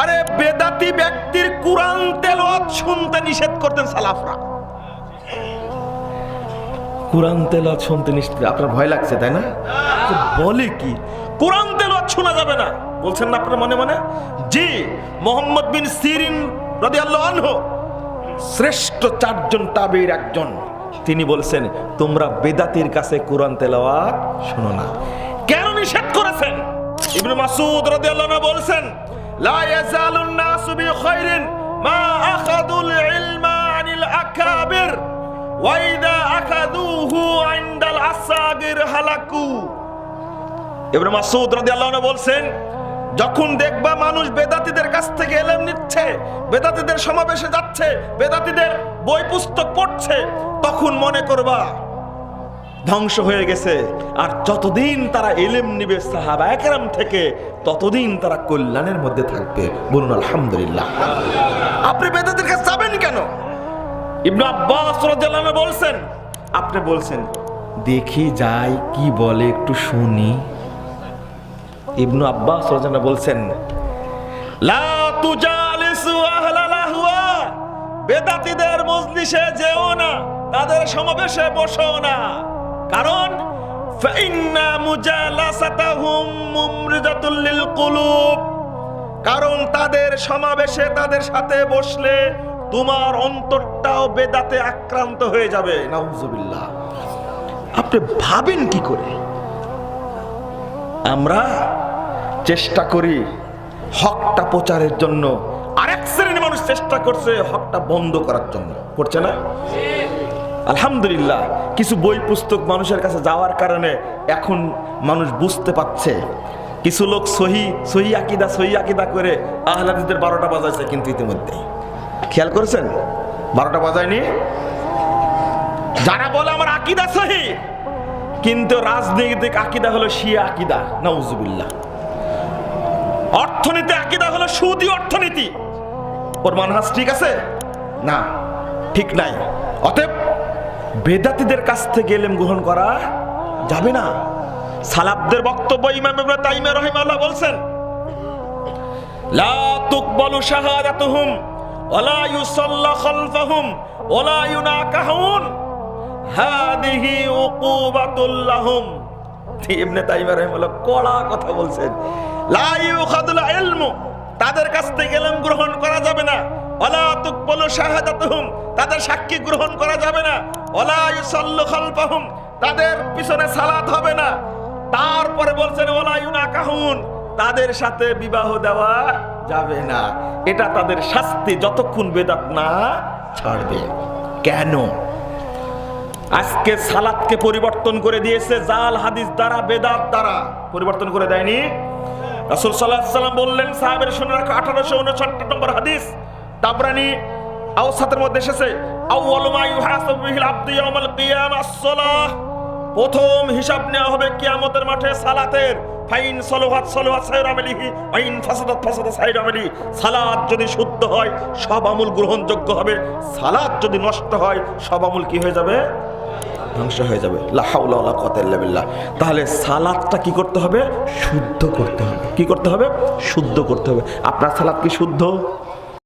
আরে বেদাতি ব্যক্তির কোরআন তেলাওয়াত শুনতে নিষেধ করতেন সালাফরা। কোরআন তেলাওয়াত শুনতে নিষেধ আপনার ভয় লাগছে তাই না? বলে কি? কোরআন তেলাওয়াত শোনা যাবে না। বলছেন না আপনার মনে মনে? জি মোহাম্মদ বিন সিরিন রাদিয়াল্লাহু আনহু শ্রেষ্ঠ চারজন তাবির একজন। তিনি বলছেন তোমরা বেদাতির কাছে কোরআন তেলাওয়াত শোনো না। কেন নিষেধ করেছেন? ইবনে মাসুদ রাদিয়াল্লাহু আনহু বলছেন লা ইয়াজালুন নাসু বিখাইরিন মা আখাযুল ইলমা আনিল আকাবির ওয়া ইযা আখাযুহু ইনদাল আসাগির হালাকু ইবনে মাসুদ রাদিয়াল্লাহু আনহু বলছেন যখন দেখবা মানুষ বেদাতিদের কাছ থেকে এলেম নিচ্ছে, বেদাতিদের সমাবেশে যাচ্ছে, বেদাতিদের বই পুস্তক পড়ছে, তখন মনে করবা ধ্বংস হয়ে গেছে। আর যতদিন তারা এলেম নিবে সাহাবা একরাম থেকে, ততদিন তারা কল্যাণের মধ্যে থাকবে। বলুন, আলহামদুলিল্লাহ। আপনি বেদাতির কাছে যাবেন কেন? ইবনু আব্বাস রাদিয়াল্লাহু বলছেন, আপনি বলছেন, দেখি যাই, কি বলে একটু শুনি। ইবনু আব্বাস রাজানা বলছেন, লা তুজালিসু বেদাতীদের মজলিসে যেও না, তাদের সমাবেশে বসো না। কারণ কারণ তাদের সমাবেশে তাদের সাথে বসলে তোমার অন্তরটাও বেদাতে আক্রান্ত হয়ে যাবে। নাউজুবিল্লাহ। আপনি ভাবেন কি করে? আমরা চেষ্টা করি হকটা প্রচারের জন্য। আরেক শ্রেণির মানুষ চেষ্টা করছে হকটা বন্ধ করার জন্য। করছে না? আলহামদুলিল্লাহ, কিছু বই পুস্তক মানুষের কাছে যাওয়ার কারণে এখন মানুষ বুঝতে পারছে। কিছু লোক সহি সহি আকিদা সহি আকিদা করে আহলাদিদের বারোটা বাজাইছে কিন্তু ইতিমধ্যে খেয়াল করেছেন? বারোটা বাজায়নি? যারা বলে আমার আকিদা সহি, কিন্তু রাজনৈতিক আকিদা হলো শিয়া আকিদা, নাউজুবিল্লাহ। অর্থনীতি আকিদা হলো সুদি অর্থনীতি। ওর মানহাজ ঠিক আছে? না, ঠিক নাই। অতএব বেদাতিদের কাছ থেকে এলেম গ্রহণ করা যাবে না। সালাবদের বক্তব্য ইমাম ইবনে তাইমিয়া রাহিমাহুল্লাহ বলছেন, লা তুকবালু শাহাদাতুহুম ওয়ালা ইউসাল্লা খালফাহুম ওয়ালা ইউনাকাহুন, হাদিহি উকুবাতুল লাহুম। ইবনে তাইমিয়া রাহিমাহুল্লাহ কড়া কথা বলছেন, লা ইউখাদুল তাদের কাছ থেকে ইলম গ্রহণ করা যাবে না। ওয়ালা তুকবালু শাহাদাতুহুম, তাদের সাক্ষী গ্রহণ করা যাবে না। ওয়ালা ইউসাল্লু তাদের পিছনে সালাত হবে না। তারপরে বলছেন ইউনাকাহুন, তাদের সাথে বিবাহ দেওয়া যাবে না। এটা তাদের শাস্তি, যতক্ষণ বেদাত না ছাড়বে। কেন? আজকে সালাদকে পরিবর্তন করে দিয়েছে, জাল হাদিস দ্বারা, বেদাত দ্বারা। পরিবর্তন করে দেয়নি? রাসূল সাল্লাম বললেন, সাহাবের শুনে রাখো 1869 নম্বর হাদিস। তাবরানি আওসাতের মধ্যে এসেছে প্রথম হিসাব নেওয়া হবে কিয়ামতের মাঠে সালাতের। ফাইন সলোহাত সলোহাত সাইর আমেলিহি আইন ফাসাদাত ফাসাদা সাইর আমেলি। সালাত যদি শুদ্ধ হয়, সব আমল গ্রহণযোগ্য হবে। সালাত যদি নষ্ট হয়, সব আমল কি হয়ে যাবে? ধ্বংস হয়ে যাবে। লা হাওলা ওয়ালা কুওয়াতা ইল্লা বিল্লাহ। তাহলে সালাদটা কি করতে হবে? শুদ্ধ করতে হবে। কি করতে হবে? শুদ্ধ করতে হবে। আপনার সালাদ কি শুদ্ধ?